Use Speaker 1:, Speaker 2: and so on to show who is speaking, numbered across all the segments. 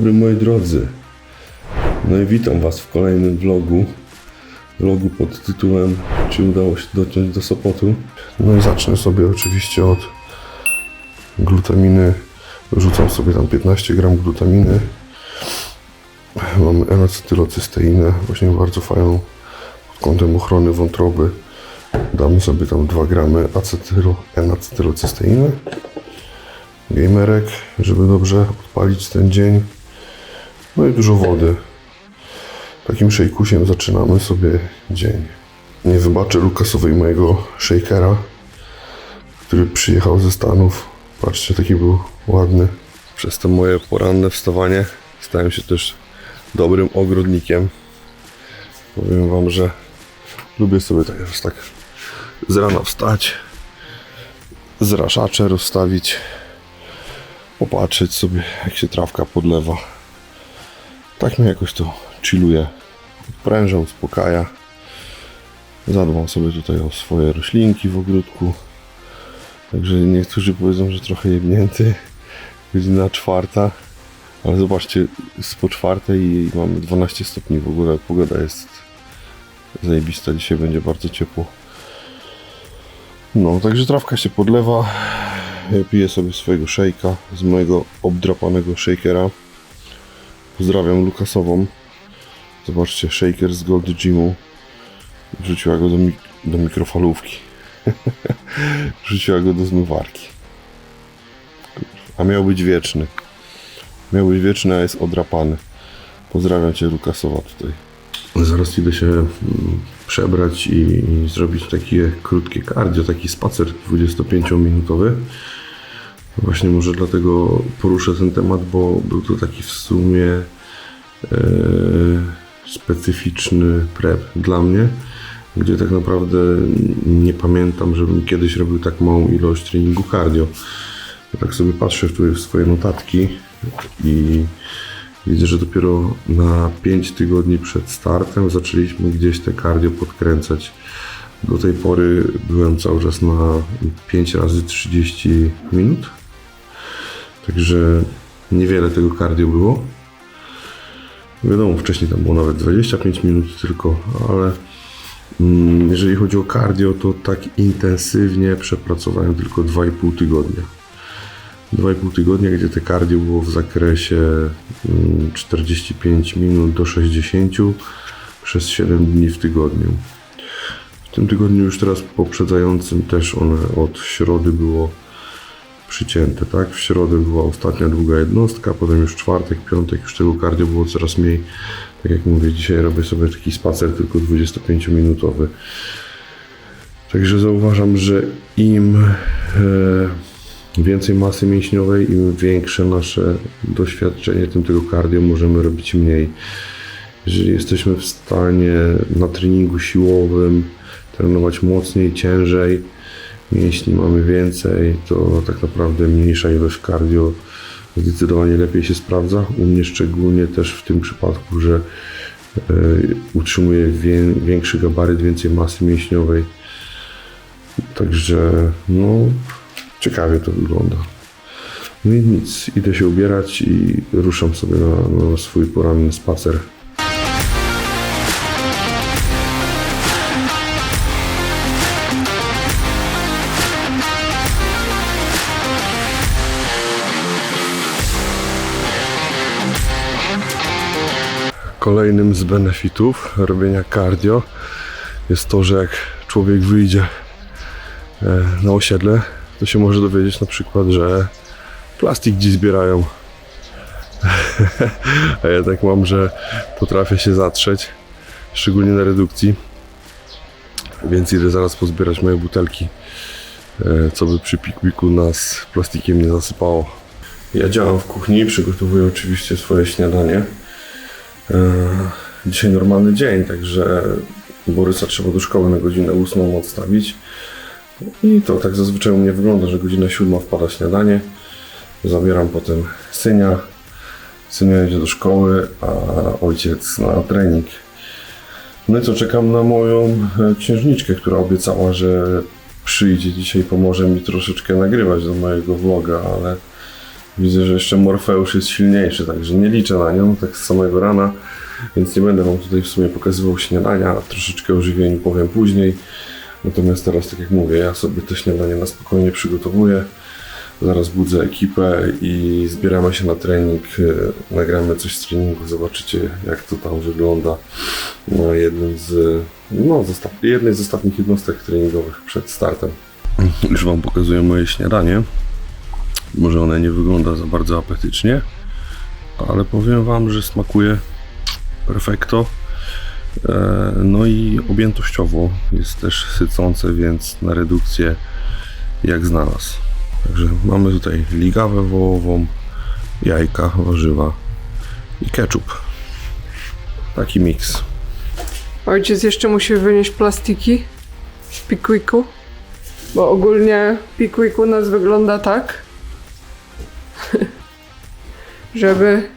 Speaker 1: Dobry moi drodzy. No i witam Was w kolejnym vlogu. Vlogu pod tytułem Czy udało się dociąć do Sopotu? No i zacznę sobie oczywiście od glutaminy. Rzucam sobie tam 15 gram glutaminy. Mamy N-acetylocysteinę, właśnie bardzo fajną pod kątem ochrony wątroby. Damy sobie tam 2 gramy acetylo, N-acetylocysteiny. Gamerek, żeby dobrze odpalić ten dzień. No i dużo wody. Takim szejkusiem zaczynamy sobie dzień. Nie wybaczę Lukasowej mojego shakera, który przyjechał ze Stanów. Patrzcie, taki był ładny. Przez to moje poranne wstawanie stałem się też dobrym ogrodnikiem. Powiem wam, że lubię sobie tak, tak z rana wstać, zraszacze rozstawić, popatrzeć sobie jak się trawka podlewa. Tak mnie jakoś to chilluje, odpręża, uspokaja. Zadbam sobie tutaj o swoje roślinki w ogródku. Także niektórzy powiedzą, że trochę jebnięty. Godzina czwarta. Ale zobaczcie, jest po czwartej i mamy 12 stopni w ogóle. Pogoda jest zajebista. Dzisiaj będzie bardzo ciepło. No, także trawka się podlewa. Ja piję sobie swojego szejka z mojego obdrapanego shakera. Pozdrawiam Lukasową. Zobaczcie, shaker z Gold Gymu. Wrzuciła go do, mik- do mikrofalówki. Wrzuciła go do zmywarki. A miał być wieczny. Miał być wieczny, a jest odrapany. Pozdrawiam Cię Lukasowa tutaj. Zaraz idę się mm, przebrać i, zrobić takie krótkie cardio, taki spacer 25-minutowy. Właśnie może dlatego poruszę ten temat, bo był to taki w sumie specyficzny prep dla mnie, gdzie tak naprawdę nie pamiętam, żebym kiedyś robił tak małą ilość treningu cardio. Tak sobie patrzę w swoje notatki i widzę, że dopiero na 5 tygodni przed startem zaczęliśmy gdzieś te cardio podkręcać. Do tej pory byłem cały czas na 5 razy 30 minut. Także niewiele tego cardio było. Wiadomo, wcześniej tam było nawet 25 minut tylko, ale mm, jeżeli chodzi o cardio, to tak intensywnie przepracowałem tylko 2,5 tygodnia. 2,5 tygodnia, gdzie te cardio było w zakresie mm, 45 minut do 60 przez 7 dni w tygodniu. W tym tygodniu już teraz poprzedzającym też one od środy było przycięte, tak? W środę była ostatnia długa jednostka, potem już czwartek, piątek już tego cardio było coraz mniej. Tak jak mówię, dzisiaj robię sobie taki spacer tylko 25-minutowy. Także zauważam, że im e, więcej masy mięśniowej, im większe nasze doświadczenie, tym tego cardio możemy robić mniej. Jeżeli jesteśmy w stanie na treningu siłowym trenować mocniej, ciężej, mięśni mamy więcej, to tak naprawdę mniejsza ilość cardio zdecydowanie lepiej się sprawdza. U mnie szczególnie też w tym przypadku, że e, utrzymuję wie, większy gabaryt, więcej masy mięśniowej. Także no, ciekawie to wygląda. No i nic, idę się ubierać i ruszam sobie na, na swój poranny spacer. Kolejnym z benefitów robienia cardio jest to, że jak człowiek wyjdzie e, na osiedle, to się może dowiedzieć na przykład, że plastik gdzieś zbierają. A ja tak mam, że potrafię się zatrzeć, szczególnie na redukcji. Więc idę zaraz pozbierać moje butelki, e, co by przy pikniku nas plastikiem nie zasypało. Ja działam w kuchni, przygotowuję oczywiście swoje śniadanie. E, Dzisiaj normalny dzień, także Borysa trzeba do szkoły na godzinę 8 odstawić. I to tak zazwyczaj u mnie wygląda, że godzina 7 wpada śniadanie. Zabieram potem synia. Synia jedzie do szkoły, a ojciec na trening. No i co, czekam na moją e, księżniczkę, która obiecała, że przyjdzie dzisiaj, pomoże mi troszeczkę nagrywać do mojego vloga, ale Widzę, że jeszcze Morfeusz jest silniejszy, także nie liczę na nią tak z samego rana, więc nie będę Wam tutaj w sumie pokazywał śniadania, troszeczkę o żywieniu powiem później. Natomiast teraz, tak jak mówię, ja sobie to śniadanie na spokojnie przygotowuję. Zaraz budzę ekipę i zbieramy się na trening. e, Nagramy coś z treningu, zobaczycie jak to tam wygląda na jednym z, no, jednej z ostatnich jednostek treningowych przed startem. Już Wam pokazuję moje śniadanie. Może one nie wygląda za bardzo apetycznie, ale powiem Wam, że smakuje perfekto. E, No i objętościowo jest też sycące, więc na redukcję jak znalazł. Także mamy tutaj ligawę wołową, jajka, warzywa i ketchup. Taki miks.
Speaker 2: Ojciec jeszcze musi wynieść plastiki z Pickwiku, bo ogólnie Pickwick u nas wygląda tak, żeby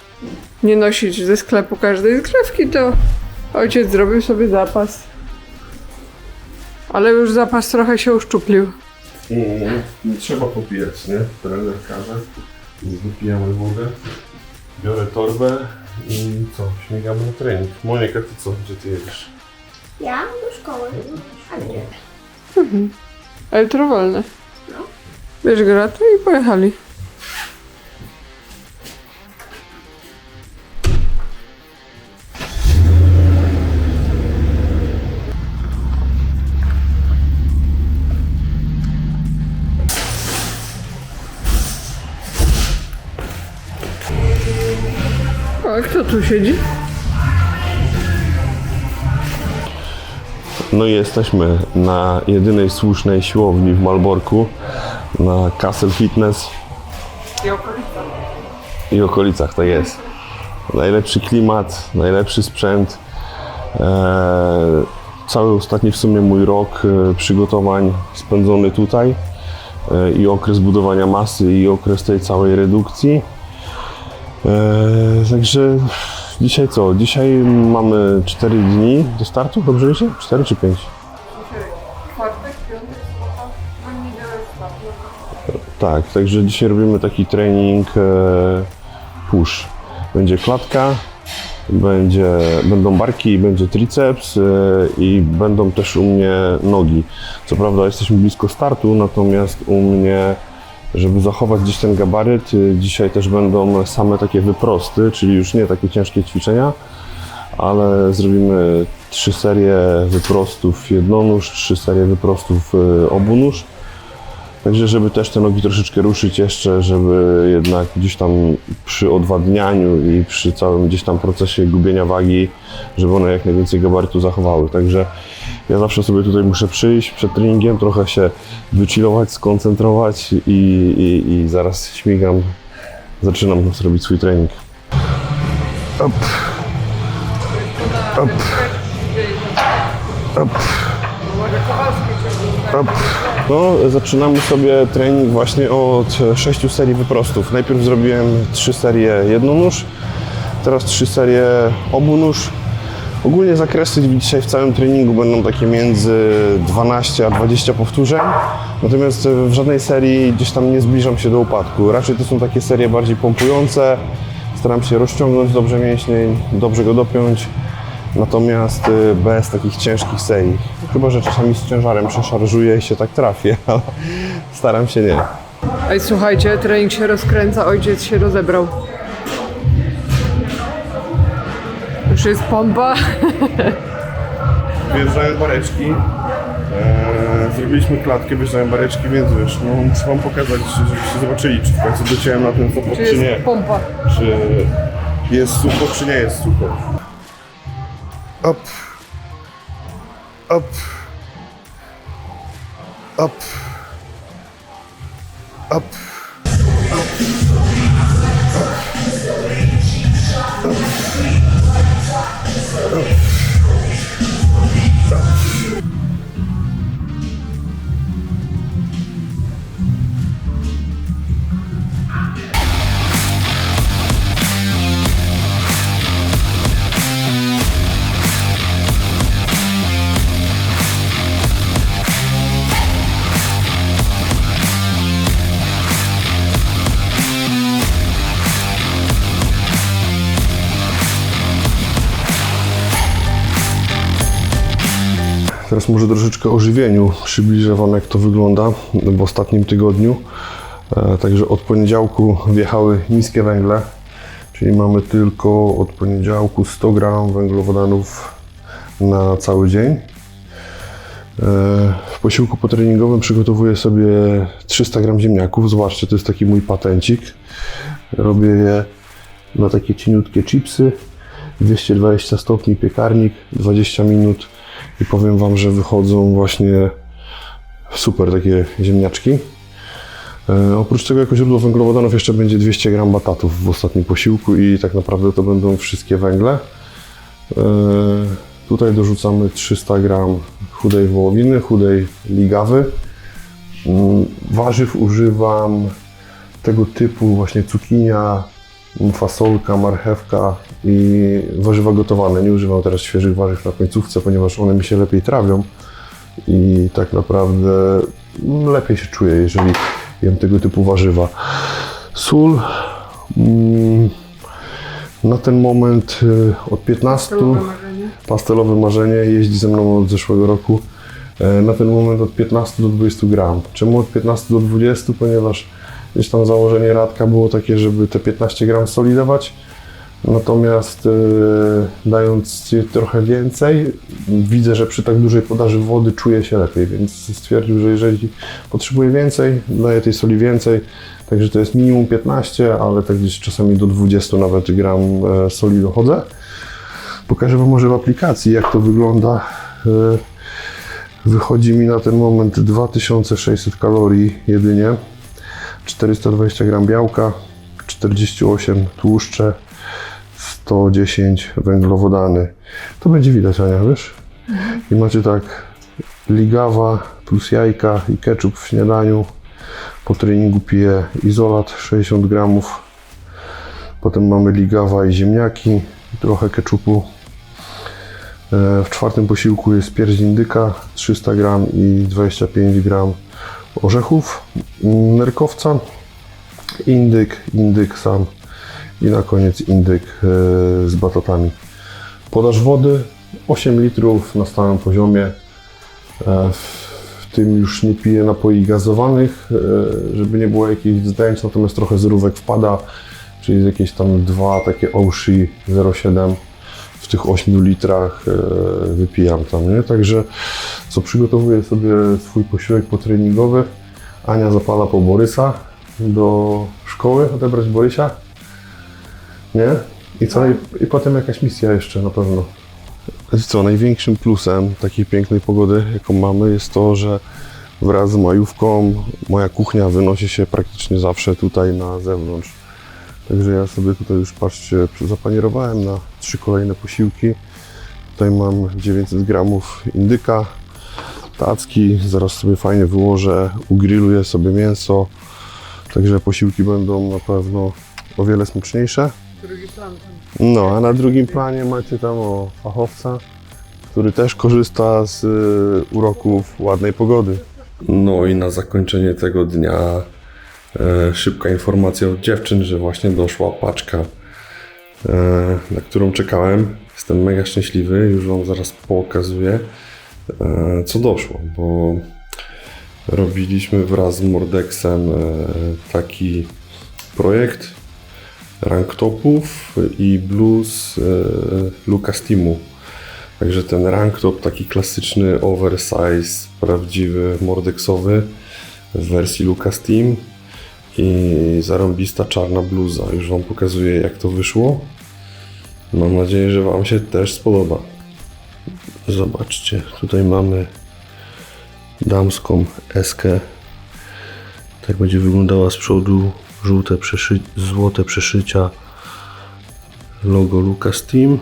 Speaker 2: nie nosić ze sklepu każdej zgrzewki, to ojciec zrobił sobie zapas. Ale już zapas trochę się uszczuplił.
Speaker 1: Nie trzeba popijać, nie? Trener każe. Wypijamy wodę. Biorę torbę i co? Śmigamy na trening. Monika, ty co? Gdzie ty jedziesz?
Speaker 3: Ja do szkoły. A gdzie?
Speaker 2: Ale jutro wolne. Bierz graty i pojechali. Tu siedzi?
Speaker 1: No i jesteśmy na jedynej słusznej siłowni w Malborku, na Castle Fitness
Speaker 2: I okolica.
Speaker 1: i okolicach, tak jest. Najlepszy klimat, najlepszy sprzęt. Eee, cały ostatni w sumie mój rok e, przygotowań spędzony tutaj e, i okres budowania masy i okres tej całej redukcji. Eee, także dzisiaj co? Dzisiaj mamy 4 dni do startu, dobrze myślę? 4 czy 5?
Speaker 2: Czwartek, piątek, sobota, a niedziela
Speaker 1: Tak, także dzisiaj robimy taki trening e, push. Będzie klatka, będzie, będą barki, będzie triceps e, i będą też u mnie nogi. Co prawda jesteśmy blisko startu, natomiast u mnie, żeby zachować gdzieś ten gabaryt, e, dzisiaj też będą same takie wyprosty, czyli już nie takie ciężkie ćwiczenia, ale zrobimy trzy serie wyprostów jednonóż, trzy serie wyprostów e, obunóż. Także, żeby też te nogi troszeczkę ruszyć jeszcze, żeby jednak gdzieś tam przy odwadnianiu i przy całym gdzieś tam procesie gubienia wagi, żeby one jak najwięcej gabarytu zachowały. Także ja zawsze sobie tutaj muszę przyjść przed treningiem, trochę się wychillować, skoncentrować i, i, i zaraz śmigam, zaczynam robić swój trening. Up. Up. Up. No, zaczynamy sobie trening właśnie od sześciu serii wyprostów. Najpierw zrobiłem trzy serie jednonóż, teraz trzy serie obunóż. Ogólnie zakresy dzisiaj w całym treningu będą takie między 12 a 20 powtórzeń, natomiast w żadnej serii gdzieś tam nie zbliżam się do upadku. Raczej to są takie serie bardziej pompujące, staram się rozciągnąć dobrze mięśnie, dobrze go dopiąć, natomiast y, bez takich ciężkich serii. Chyba, że czasami z ciężarem przeszarżuję i się tak trafię, ale staram się nie.
Speaker 2: Ej, słuchajcie, trening się rozkręca, ojciec się rozebrał. Już jest pompa.
Speaker 1: Wjeżdżają bareczki. Eee, zrobiliśmy klatkę, wjeżdżają bareczki, więc wiesz, no muszę wam pokazać, żebyście zobaczyli, czy w końcu dociąłem na ten zapłat,
Speaker 2: Czy
Speaker 1: czy nie.
Speaker 2: jest pompa?
Speaker 1: Czy jest sucho, czy nie jest sucho. Up. Up. Up. Up. Teraz może troszeczkę o. Przybliżę Wam, jak to wygląda w ostatnim tygodniu. E, Także od poniedziałku wjechały niskie węgle, czyli mamy tylko od poniedziałku 100 gram węglowodanów na cały dzień. E, W posiłku potreningowym przygotowuję sobie 300 gram ziemniaków. Zobaczcie, to jest taki mój patencik. Robię je na takie cieniutkie chipsy. 220 stopni piekarnik, 20 minut i powiem Wam, że wychodzą właśnie super takie ziemniaczki. E, oprócz tego jako źródło węglowodanów jeszcze będzie 200 gram batatów w ostatnim posiłku i tak naprawdę to będą wszystkie węgle. E, tutaj dorzucamy 300 gram chudej wołowiny, chudej ligawy. Mm, Warzyw używam tego typu właśnie cukinia, fasolka, marchewka i warzywa gotowane. Nie używam teraz świeżych warzyw na końcówce, ponieważ one mi się lepiej trawią i tak naprawdę mm, lepiej się czuję, jeżeli jem tego typu warzywa. Sól. mm, Na ten moment y, od 15
Speaker 2: Celowe marzenie.
Speaker 1: pastelowe marzenie jeździ ze mną od zeszłego roku. E, Na ten moment od 15 do 20 gram. Czemu od 15 do 20? Ponieważ gdzieś tam założenie Radka było takie, żeby te 15 gram soli dawać. Natomiast e, dając ci trochę więcej, widzę, że przy tak dużej podaży wody czuję się lepiej, więc stwierdził, że jeżeli potrzebuję więcej, daję tej soli więcej. Także to jest minimum 15, ale tak gdzieś czasami do 20 nawet gram e, soli dochodzę. Pokażę Wam może w aplikacji, jak to wygląda. E, Wychodzi mi na ten moment 2600 kalorii jedynie, 420 gram białka, 48 tłuszcze, 110 węglowodany. To będzie widać, Ania, wiesz? I macie tak ligawa plus jajka i ketchup w śniadaniu. Po treningu piję izolat 60 gramów. Potem mamy ligawa i ziemniaki, trochę ketchupu. E, W czwartym posiłku jest pierś indyka 300 gram i 25 gram orzechów, nerkowca, indyk, indyk sam i na koniec indyk e, z batatami. Podaż wody 8 litrów na stałym poziomie. E, W tym już nie piję napoi gazowanych, e, żeby nie było jakichś zdjęć, natomiast trochę zrówek wpada, czyli jakieś tam dwa takie Oshi 0,7 w tych 8 litrach wypijam tam, nie? Także co przygotowuję sobie swój posiłek potreningowy. Ania zapala po Borysa do szkoły, odebrać Borysia. Nie? I co? I, i potem jakaś misja jeszcze na pewno. Co, największym plusem takiej pięknej pogody, jaką mamy, jest to, że wraz z majówką moja kuchnia wynosi się praktycznie zawsze tutaj na zewnątrz. Także ja sobie tutaj już, patrzcie, zapanierowałem na trzy kolejne posiłki. Tutaj mam 900 gramów indyka, tacki, zaraz sobie fajnie wyłożę, ugrilluję sobie mięso. Także posiłki będą na pewno o wiele smaczniejsze. No, a na drugim planie macie tam o fachowca, który też korzysta z y, uroków ładnej pogody. No i na zakończenie tego dnia e, szybka informacja od dziewczyn, że właśnie doszła paczka, e, na którą czekałem. Jestem mega szczęśliwy, już Wam zaraz pokazuję, e, co doszło, bo robiliśmy wraz z Mordexem e, taki projekt rank topów i blues e, Lucas Teamu. Także ten rank top taki klasyczny oversize, prawdziwy, mordeksowy w wersji Lucas Team i zarąbista czarna bluza. Już Wam pokazuję jak to wyszło. Mam nadzieję, że Wam się też spodoba. Zobaczcie, tutaj mamy damską eskę. Tak będzie wyglądała z przodu żółte przeszy- złote przeszycia logo Lucas Team.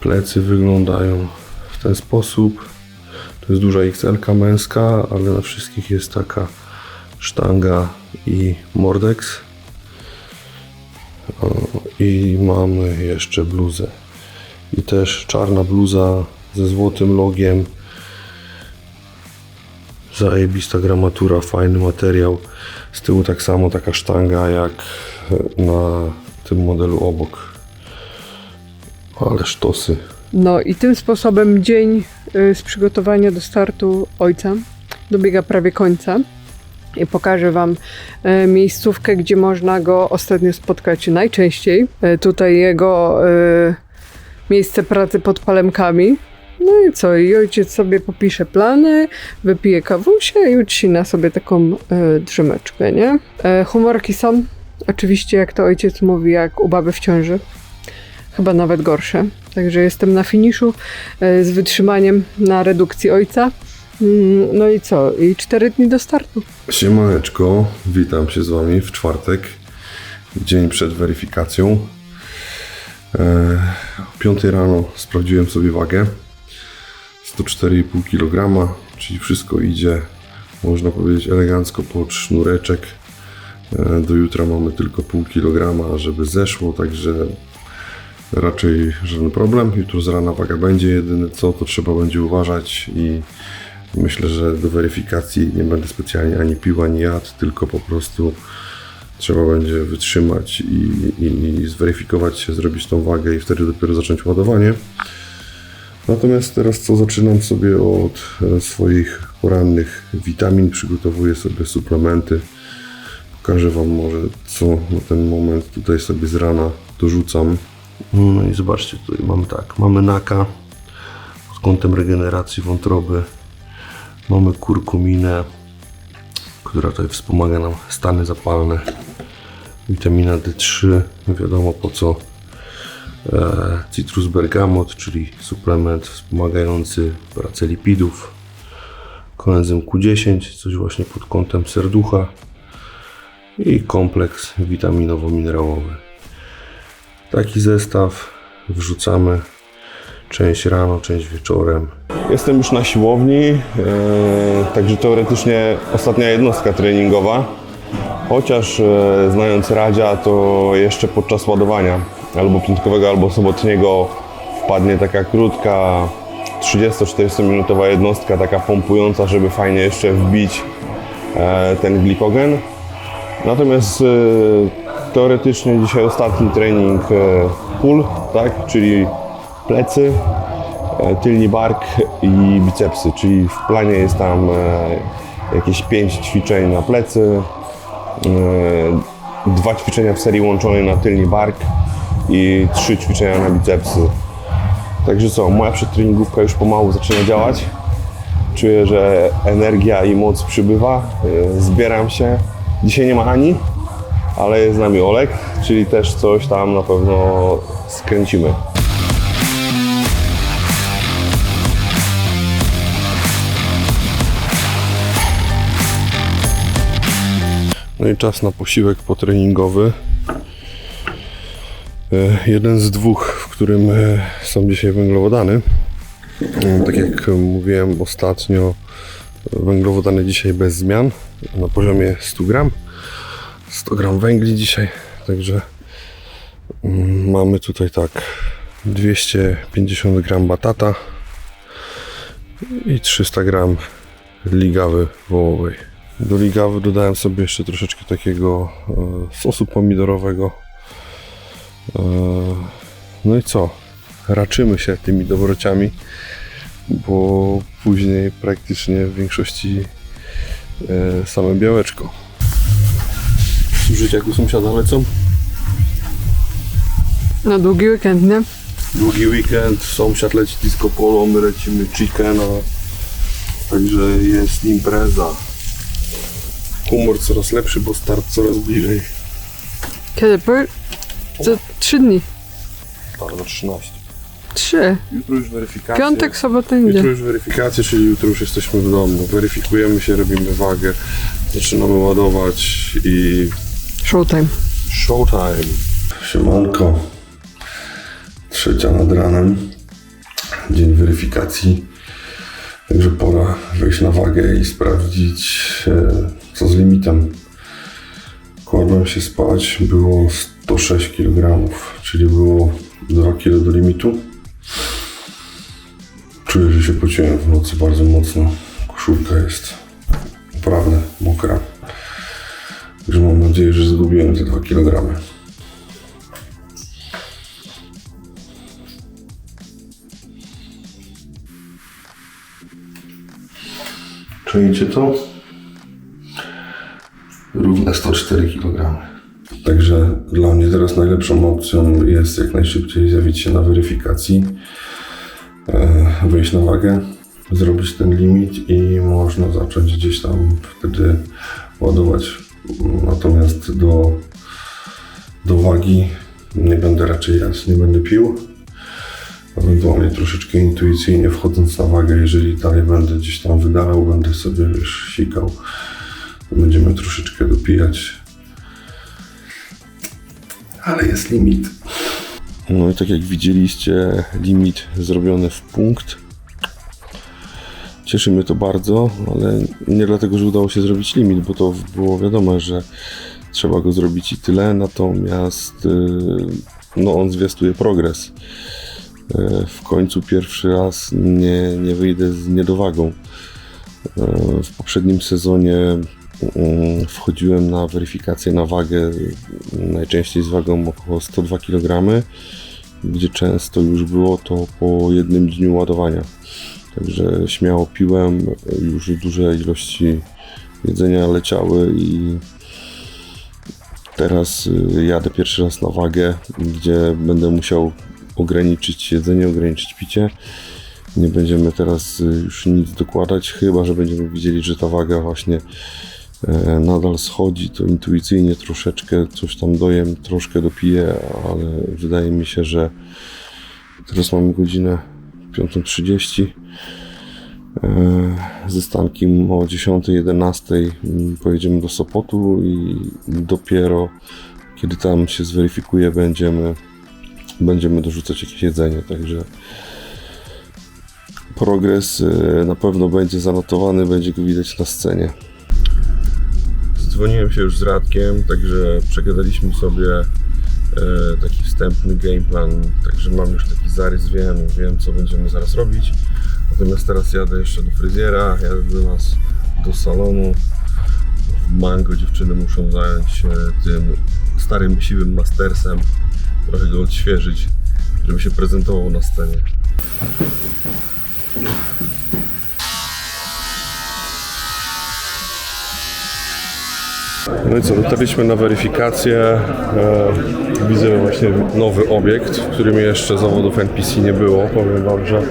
Speaker 1: Plecy wyglądają w ten sposób. To jest duża XL męska, ale na wszystkich jest taka sztanga i mordex. I mamy jeszcze bluzę. I też czarna bluza ze złotym logiem. Zajebista gramatura, fajny materiał. Z tyłu tak samo taka sztanga jak na tym modelu obok. Ale sztosy.
Speaker 2: No i tym sposobem dzień y, z przygotowania do startu ojca dobiega prawie końca. I pokażę Wam e, miejscówkę, gdzie można go ostatnio spotkać najczęściej. E, tutaj jego miejsce pracy pod palemkami. No i co? I ojciec sobie popisze plany, wypije kawusie i ucina sobie taką e, drzemeczkę, nie? E, humorki są oczywiście, jak to ojciec mówi, jak u baby w ciąży. Chyba nawet gorsze. Także jestem na finiszu e, z wytrzymaniem na redukcji ojca. Mm, No i co? I cztery dni do startu.
Speaker 1: Siemaneczko, witam się z Wami w czwartek, dzień przed weryfikacją. E, O 5 rano sprawdziłem sobie wagę. 104,5 kg, czyli wszystko idzie, można powiedzieć, elegancko pod sznureczek. E, Do jutra mamy tylko pół kilograma, żeby zeszło, także raczej żaden problem. Jutro z rana waga będzie, jedyne co to trzeba będzie uważać i Myślę, że do weryfikacji nie będę specjalnie ani pił, ani jadł, tylko po prostu trzeba będzie wytrzymać i, i, i zweryfikować się, zrobić tą wagę i wtedy dopiero zacząć ładowanie. Natomiast teraz co zaczynam sobie od e, swoich porannych witamin, przygotowuję sobie suplementy. Pokażę Wam może co na ten moment tutaj sobie z rana dorzucam. No i zobaczcie, tutaj mamy tak, mamy naka pod kątem regeneracji wątroby. Mamy kurkuminę, która tutaj wspomaga nam stany zapalne. Witamina D3, wiadomo po co. E, Citrus bergamot, czyli suplement wspomagający pracę lipidów. Koenzym Q10, coś właśnie pod kątem serducha. I kompleks witaminowo-minerałowy. Taki zestaw wrzucamy część rano, część wieczorem. Jestem już na siłowni, e, także teoretycznie ostatnia jednostka treningowa. Chociaż e, znając Radzia, to jeszcze podczas ładowania albo piątkowego, albo sobotniego wpadnie taka krótka 30-40 minutowa jednostka, taka pompująca, żeby fajnie jeszcze wbić e, ten glikogen. Natomiast e, teoretycznie dzisiaj ostatni trening e, pull, tak, czyli plecy, tylni bark i bicepsy, czyli w planie jest tam jakieś 5 ćwiczeń na plecy, dwa ćwiczenia w serii łączonej na tylni bark i trzy ćwiczenia na bicepsy. Także co, moja przedtreningówka już pomału zaczyna działać. Czuję, że energia i moc przybywa, e, zbieram się. Dzisiaj nie ma Ani, ale jest z nami Olek, czyli też coś tam na pewno skręcimy. No i czas na posiłek potreningowy. E, Jeden z dwóch, w którym e, są dzisiaj węglowodany. E, Tak jak mówiłem ostatnio, węglowodany dzisiaj bez zmian na poziomie 100 gram. 100 gram węgli dzisiaj, także mm, mamy tutaj tak 250 gram batata i 300 gram ligawy wołowej. Do ligawy dodałem sobie jeszcze troszeczkę takiego sosu pomidorowego. E, no i co? Raczymy się tymi dobrociami, bo później praktycznie w większości e, same białeczko. Słyszycie jak u sąsiada lecą?
Speaker 2: Na długi weekend, nie?
Speaker 1: Długi weekend, sąsiad leci disco polo, my lecimy chickena. Także jest impreza. Humor coraz lepszy, bo start coraz bliżej.
Speaker 2: Kiedy? Za trzy dni.
Speaker 1: Bardzo 13.
Speaker 2: Trzy.
Speaker 1: Jutro już weryfikacja.
Speaker 2: Piątek, sobota,
Speaker 1: Jutro
Speaker 2: niedziela.
Speaker 1: już weryfikacja, czyli jutro już jesteśmy w domu. Weryfikujemy się, robimy wagę, zaczynamy ładować i
Speaker 2: Showtime.
Speaker 1: showtime. Siemanko. Trzecia nad ranem. Dzień weryfikacji. Także pora wejść na wagę i sprawdzić e, co z limitem. Kładłem się spać, było to 6 kg, czyli było 2 kg do limitu. Czuję, że się pociąłem w nocy bardzo mocno. Koszulka jest naprawdę mokra. Także mam nadzieję, że zgubiłem te 2 kg. Czujecie to? Równe 104 kg. Także dla mnie teraz najlepszą opcją jest jak najszybciej zjawić się na weryfikacji, e, wejść na wagę, zrobić ten limit i można zacząć gdzieś tam wtedy ładować. Natomiast do, do wagi nie będę raczej jadł, nie będę pił. Ewentualnie troszeczkę intuicyjnie wchodząc na wagę, jeżeli dalej będę gdzieś tam wydalał, będę sobie już sikał, będziemy troszeczkę dopijać. Ale jest limit. No i tak jak widzieliście, limit zrobiony w punkt. Cieszy mnie to bardzo, ale nie dlatego, że udało się zrobić limit, bo to było wiadomo, że trzeba go zrobić i tyle, natomiast yy, no on zwiastuje progres. Yy, W końcu pierwszy raz nie, nie wyjdę z niedowagą. Yy, W poprzednim sezonie wchodziłem na weryfikację na wagę, najczęściej z wagą około 102 kg, gdzie często już było to po jednym dniu ładowania. Także śmiało piłem, już duże ilości jedzenia leciały i teraz y, jadę pierwszy raz na wagę, gdzie będę musiał ograniczyć jedzenie, ograniczyć picie. Nie będziemy teraz y, już nic dokładać, chyba że będziemy widzieli, że ta waga właśnie nadal schodzi, to intuicyjnie troszeczkę coś tam dojem, troszkę dopiję, ale wydaje mi się, że teraz mamy godzinę 5.30. E, Ze Stankiem o 10-11 mm, pojedziemy do Sopotu i dopiero kiedy tam się zweryfikuje będziemy, będziemy dorzucać jakieś jedzenie, także progres e, na pewno będzie zanotowany, będzie go widać na scenie. Dzwoniłem się już z Radkiem, także przegadaliśmy sobie e, taki wstępny gameplan, także mam już taki zarys, wiem, wiem co będziemy zaraz robić. Natomiast teraz jadę jeszcze do fryzjera, jadę do nas do salonu. W Mango dziewczyny muszą zająć się tym starym, siwym mastersem, trochę go odświeżyć, żeby się prezentował na scenie. No i co, dotarliśmy na weryfikację. E, widzę właśnie nowy obiekt, w którym jeszcze zawodów NPC nie było. Powiem Wam, że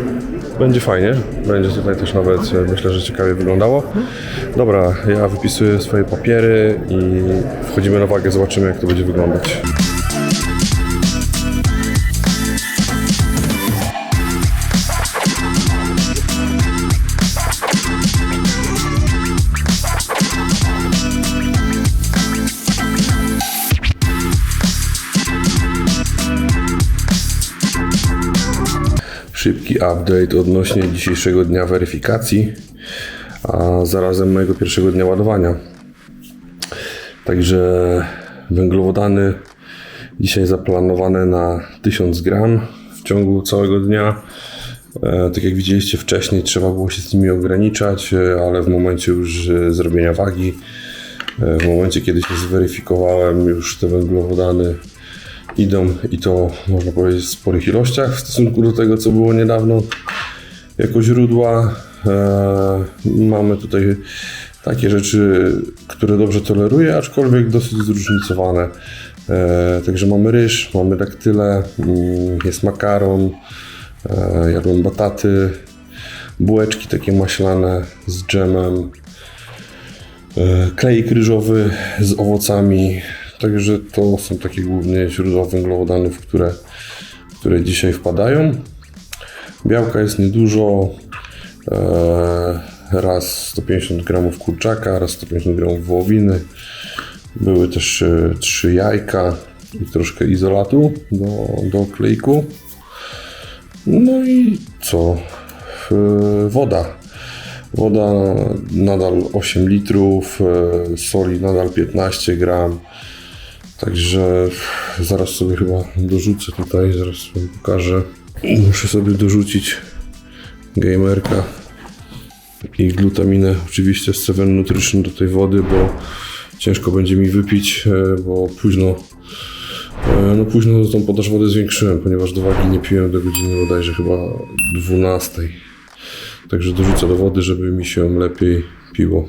Speaker 1: będzie fajnie. Będzie tutaj też nawet, e, myślę, że ciekawie wyglądało. Dobra, ja wypisuję swoje papiery i wchodzimy na wagę, zobaczymy jak to będzie wyglądać. Szybki update odnośnie dzisiejszego dnia weryfikacji, a zarazem mojego pierwszego dnia ładowania. Także węglowodany dzisiaj zaplanowane na 1000 gram w ciągu całego dnia. E, Tak jak widzieliście wcześniej, trzeba było się z nimi ograniczać, e, ale w momencie już e, zrobienia wagi, w momencie kiedy się zweryfikowałem, już te węglowodany idą i to można powiedzieć w sporych ilościach w stosunku do tego, co było niedawno jako źródła. E, mamy tutaj takie rzeczy, które dobrze toleruję, aczkolwiek dosyć zróżnicowane. E, także mamy ryż, mamy daktyle, mm, jest makaron, e, jadłem bataty, bułeczki takie maślane z dżemem, klejek ryżowy z owocami. Także to są takie głównie źródła węglowodanów, które, które dzisiaj wpadają. Białka jest niedużo. E, raz 150 gramów kurczaka, raz 150 gramów wołowiny. Były też e, trzy jajka i troszkę izolatu do, do klejku. No i co? E, woda. Woda nadal 8 litrów, soli nadal 15 gram. Także zaraz sobie chyba dorzucę tutaj, zaraz wam pokażę. Muszę sobie dorzucić gamerka i glutaminę oczywiście z Seven Nutrition do tej wody, bo ciężko będzie mi wypić, e, bo późno e, no późno tą podaż wody zwiększyłem, ponieważ do wagi nie piłem do godziny bodajże chyba 12. Także dorzucę do wody, żeby mi się lepiej piło.